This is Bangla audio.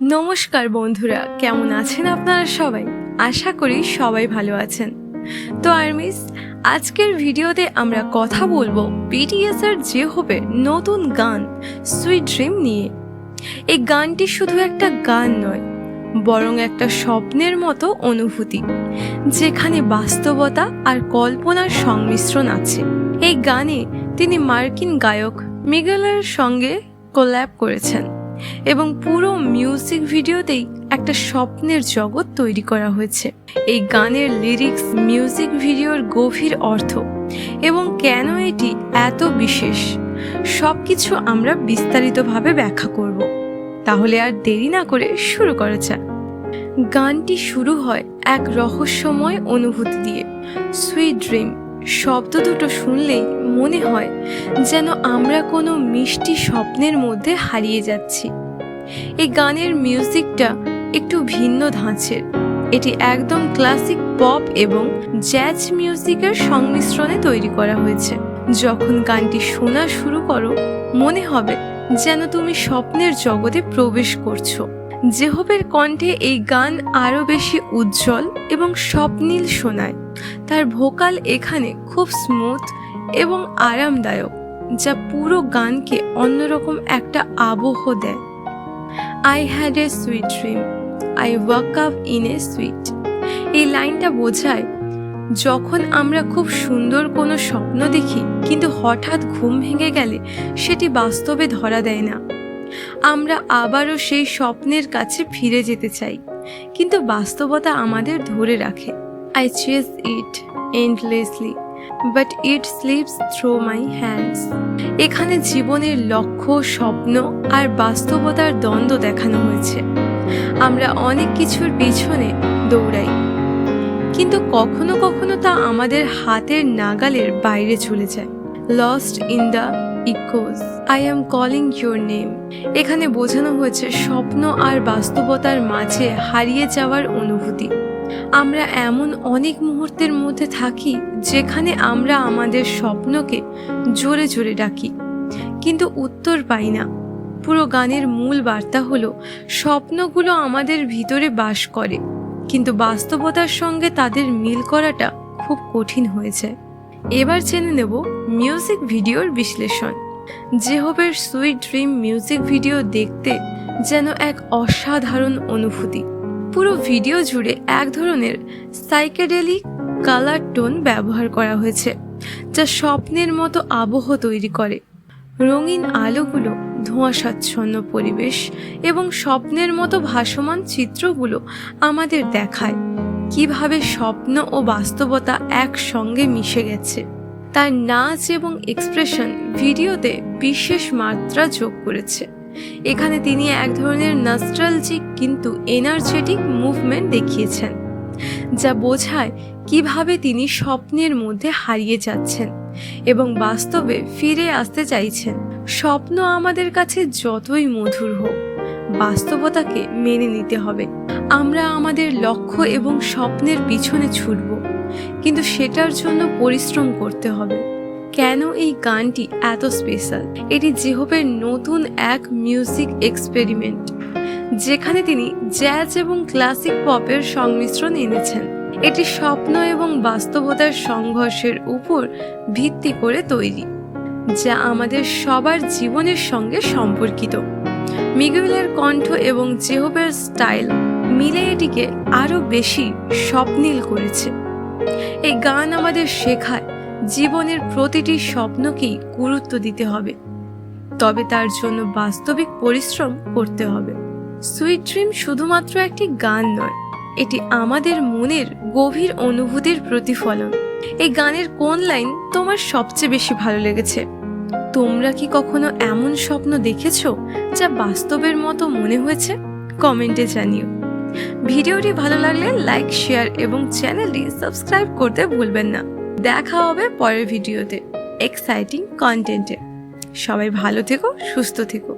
নমস্কার বন্ধুরা, কেমন আছেন আপনারা সবাই? আশা করি সবাই ভালো আছেন। তো আর্মিস, আজকের ভিডিওতে আমরা কথা বলব বিটিএস এর যে হবে নতুন গান সুইট ড্রিম নিয়ে। এই গানটি শুধু একটা গান নয়, বরং একটা স্বপ্নের মতো অনুভূতি, যেখানে বাস্তবতা আর কল্পনার সংমিশ্রণ আছে। এই গানে তিনি মার্কিন গায়ক মিগেলের সঙ্গে কোল্যাব করেছেন। এবং পুরো মিউজিক ভিডিওতেই একটা স্বপ্নের জগৎ তৈরি করা হয়েছে। এই গানের লিরিক্স মিউজিক ভিডিওর গভীর অর্থ এবং কেন এটি এত বিশেষ সব কিছু আমরা বিস্তারিতভাবে ব্যাখ্যা করব। তাহলে আর দেরি না করে শুরু করা যাক। গানটি শুরু হয় এক রহস্যময় অনুভূতি দিয়ে সুইট ড্রিম শব্দ দুটো শুনলেই মনে হয় যেন আমরা কোনো মিষ্টি স্বপ্নের মধ্যে হারিয়ে যাচ্ছি। এই গানের মিউজিকটা একটু ভিন্ন ধাঁচের। এটি একদম ক্লাসিক পপ এবং জ্যাজ মিউজিকের সংমিশ্রণে তৈরি করা হয়েছে। যখন গানটি শোনা শুরু করো, মনে হবে যেন তুমি স্বপ্নের জগতে প্রবেশ করছ। জেহবের কণ্ঠে এই গান আরও বেশি উজ্জ্বল এবং স্বপ্নীল শোনায়। তার ভোকাল এখানে খুব স্মুথ এবং আরামদায়ক, যা পুরো গানকে অন্যরকম একটা আবহ দেয়। I had a sweet dream I wake up in a sweet এই লাইনটা বোঝায়, যখন আমরা খুব সুন্দর কোনো স্বপ্ন দেখি, কিন্তু হঠাৎ ঘুম ভেঙে গেলে সেটি বাস্তবে ধরা দেয় না। আমরা আবারও সেই স্বপ্নের কাছে ফিরে যেতে চাই, কিন্তু বাস্তবতা আমাদের ধরে রাখে। I chase it endlessly but it slips through my hands এখানে জীবনের লক্ষ্য, স্বপ্ন আর বাস্তবতার দ্বন্দ্ব দেখানো হয়েছে। আমরা অনেক কিছুর পিছনে দৌড়াই, কিন্তু কখনো কখনো তা আমাদের হাতের নাগালের বাইরে চলে যায়। Lost in the echoes I am calling your name এখানে বোঝানো হয়েছে স্বপ্ন আর বাস্তবতার মাঝে হারিয়ে যাওয়ার অনুভূতি। আমরা এমন অনেক মুহূর্তের মধ্যে থাকি যেখানে আমরা আমাদের স্বপ্নকে জোরে জোরে ডাকি। কিন্তু উত্তর পাই না। পুরো গানের মূল বার্তা হলো, স্বপ্নগুলো আমাদের ভিতরে বাস করে, কিন্তু বাস্তবতার সঙ্গে তাদের মিল করাটা খুব কঠিন হয়ে যায় এবার জেনে নেব মিউজিক ভিডিওর বিশ্লেষণ। জেহবের সুইট ড্রিম মিউজিক ভিডিও দেখতে যেন এক অসাধারণ অনুভূতি। পুরো ভিডিও জুড়ে এক ধরনের সাইকেডেলিক কালার টোন ব্যবহার করা হয়েছে, যা স্বপ্নের মতো আবহ তৈরি করে। রঙিন আলোগুলো, ধোঁয়াশাচ্ছন্ন পরিবেশ এবং স্বপ্নের মতো ভাসমান চিত্রগুলো আমাদের দেখায় কীভাবে স্বপ্ন ও বাস্তবতা একসঙ্গে মিশে গেছে। তার নাচ এবং এক্সপ্রেশন ভিডিওতে বিশেষ মাত্রা যোগ করেছে। এখানে তিনি এক ধরনের নাস্ট্রালজিক কিন্তু এনার্জেটিক মুভমেন্ট দেখিয়েছেন, যা বোঝায় কীভাবে তিনি স্বপ্নের মধ্যে হারিয়ে যাচ্ছেন এবং বাস্তবে ফিরে আসতে চাইছেন। স্বপ্ন আমাদের কাছে যতই মধুর হোক, বাস্তবতাকে মেনে নিতে হবে। আমরা আমাদের লক্ষ্য এবং স্বপ্নের পিছনে ছুটব, কিন্তু সেটার জন্য পরিশ্রম করতে হবে। কেন এই গানটি এত স্পেশাল এটি জেহবের নতুন এক মিউজিক এক্সপেরিমেন্ট যেখানে তিনি জ্যাজ এবং ক্লাসিক পপের সংমিশ্রণ এনেছেন। এটি স্বপ্ন এবং বাস্তবতার সংঘর্ষের উপর ভিত্তি করে তৈরি, যা আমাদের সবার জীবনের সঙ্গে সম্পর্কিত। মিগুয়েলের কণ্ঠ এবং জেহবের স্টাইল মিলে এটিকে আরও বেশি স্বপ্নীল করেছে। এই গান আমাদের শেখায় জীবনের প্রতিটি স্বপ্নকেই গুরুত্ব দিতে হবে। তবে তার জন্য বাস্তবিক পরিশ্রম করতে হবে। সুইট ড্রিম শুধুমাত্র একটি গান নয়, এটি আমাদের মনের গভীর অনুভূতির প্রতিফলন। এই গানের কোন লাইন তোমার সবচেয়ে বেশি ভালো লেগেছে? তোমরা কি কখনো এমন স্বপ্ন দেখেছ যা বাস্তবের মতো মনে হয়েছে? কমেন্টে জানিও। ভিডিওটি ভালো লাগলে লাইক, শেয়ার এবং চ্যানেলটি সাবস্ক্রাইব করতে ভুলবেন না। দেখা হবে পরের ভিডিওতে। এক্সাইটিং কন্টেন্টে সবাই ভালো থেকো সুস্থ থেকো।